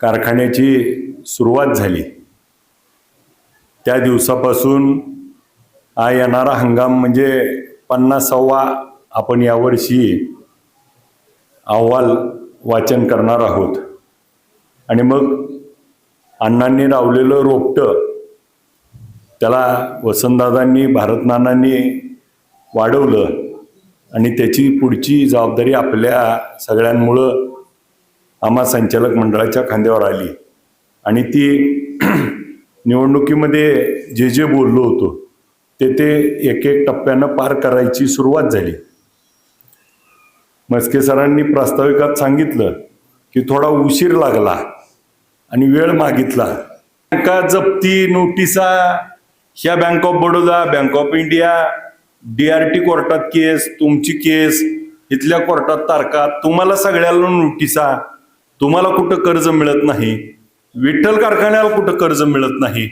कारखान्याची सुरुवात झाली. त्या दिवसापासून हा येणारा हंगाम म्हणजे पन्नासावा आपण यावर्षी अहवाल वाचन करणार आहोत. आणि मग अण्णांनी लावलेलं रोपटं त्याला वसंतदादांनी भारतनानांनी वाढवलं आणि त्याची पुढची जबाबदारी आपल्या सगळ्यांमुळं आम्हा संचालक मंडळाच्या खांद्यावर आली. आणि ती निवडणुकीमध्ये जे जे बोललो होतो ते ते एक एक टप्प्यानं पार करायची सुरुवात झाली. मस्के सरांनी प्रास्ताविकात सांगितलं की थोडा उशीर लागला आणि वेळ मागितला. बँका जप्ती नोटिसा ह्या bank of Baroda bank of India D R T कोर्टात केस तुमची केस इथल्या कोर्टात तारखा तुम्हाला सगळ्याला नोटिसा तुम्हाला कुठं कर्ज मिळत नाही विठ्ठल कारखान्याला कुठं कर्ज मिळत नाही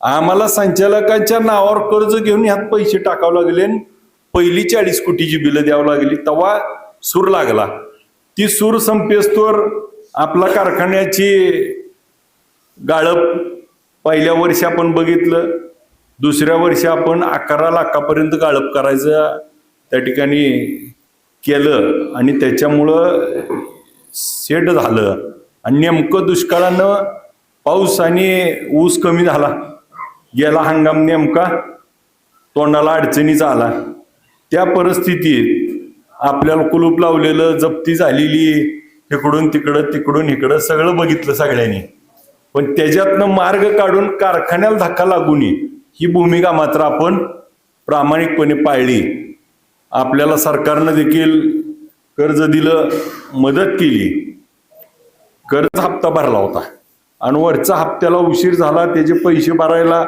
आम्हाला संचालकांच्या नावावर कर्ज घेऊन ह्यात पैसे टाकावं लागले आणि पहिली चाळीस कोटीची बिलं द्यावं लागली. तेव्हा सूर लागला. ती सूर संपेस्तोर आपला कारखान्याची गाळप पहिल्या वर्षी आपण बघितलं दुसऱ्या वर्षी आपण अकरा लाखापर्यंत गाळप करायचं त्या ठिकाणी केलं आणि त्याच्यामुळं सेट झालं. आणि नेमकं दुष्काळानं पाऊस आणि ऊस कमी झाला. गेला हंगाम नेमका तोंडाला अडचणीचा आला. त्या परिस्थितीत आपल्याला कुलूप लावलेलं जप्ती झालेली इकडून तिकडं तिकडून इकडं सगळं बघितलं सगळ्यांनी. पण त्याच्यातनं मार्ग काढून कारखान्याला धक्का लागू नये ही भूमिका मात्र आपण प्रामाणिकपणे पाळली. आपल्याला सरकारनं देखील कर्ज दिलं मदत केली. कर्ज हप्ता भरला होता. आणि वरचा हप्त्याला उशीर झाला त्याचे पैसे भरायला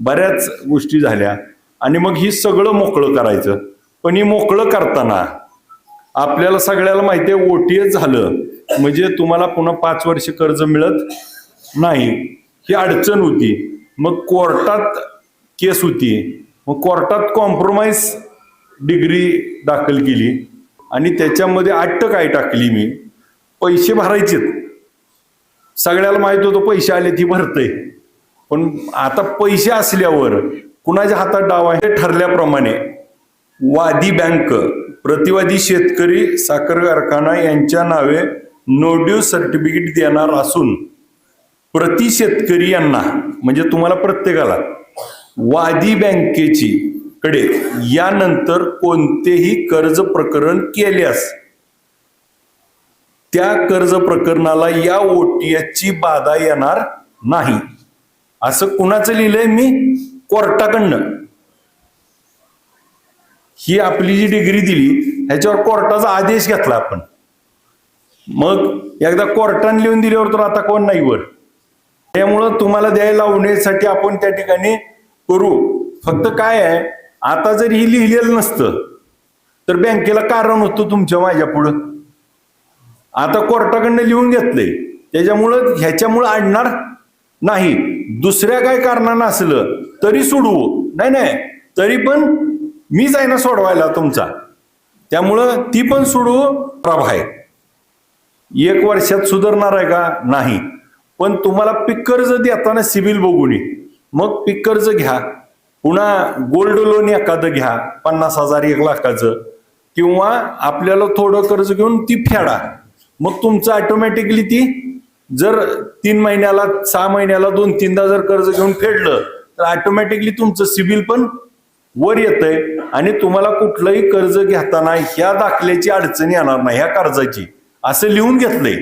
बऱ्याच गोष्टी झाल्या. आणि मग ही सगळं मोकळं करायचं. पण ही मोकळं करताना आपल्याला सगळ्याला माहिती आहे ओटीएच झालं. म्हणजे तुम्हाला पुन्हा पाच वर्ष कर्ज मिळत नाही. ही अडचण होती. मग कोर्टात केस होती. मग कोर्टात कॉम्प्रोमाइज डिग्री दाखल केली. आणि त्याच्यामध्ये आट्ट काय टाकली मी? पैसे भरायचेत. सगळ्याला माहीत होतं पैसे आले ती भरतय. पण आता पैसे असल्यावर कुणाच्या हातात डाव आहे? ठरल्याप्रमाणे वादी बँक प्रतिवादी शेतकरी साखर कारखाना यांच्या नावे नोड्यू सर्टिफिकेट देणार असून प्रति शेतकरी यांना म्हणजे तुम्हाला प्रत्येकाला वादी बँकेची कडे. यानंतर कोणतेही कर्ज प्रकरण केल्यास त्या कर्ज प्रकरणाला या ओटीएसची बाधा येणार नाही. असं कुणाचं लिहिलंय मी? कोर्टाकडनं. ही आपली जी डिग्री दिली ह्याच्यावर कोर्टाचा आदेश घेतला आपण. मग एकदा कोर्टाने लिहून दिल्यावर तर आता कोण नाही वर? त्यामुळं तुम्हाला द्यायला लावण्यासाठी आपण त्या ठिकाणी करू. फक्त काय आहे आता जर ही लिहिलेलं नसतं तर बँकेला कारण होतं तुमच्या माझ्या पुढं. आता कोर्टाकडनं लिहून घेतलंय. त्याच्यामुळं ह्याच्यामुळं आणणार नाही. दुसऱ्या काय कारणानं असलं तरी सोडवू. नाही नाही. तरी पण मीच आहे ना सोडवायला तुमचा. त्यामुळं ती पण सोडवू प्रभा आहे. एक वर्षात सुधारणार आहे का? नाही. पण तुम्हाला पिक कर्ज देताना सिबिल बघून ये. मग पिक कर्ज घ्या. पुन्हा गोल्ड लोन एखादं घ्या पन्नास हजार एक लाखाचं. किंवा आपल्याला थोडं कर्ज घेऊन ती फेडा. मग तुमचं ऑटोमॅटिकली ती जर तीन महिन्याला सहा महिन्याला दोन तीनदा जर कर्ज घेऊन फेडलं तर ऑटोमॅटिकली तुमचं सिबिल पण वर येतंय. आणि तुम्हाला कुठलंही कर्ज घेताना ह्या दाखल्याची अडचण येणार नाही ह्या कर्जाची. असं लिहून घेतलंय.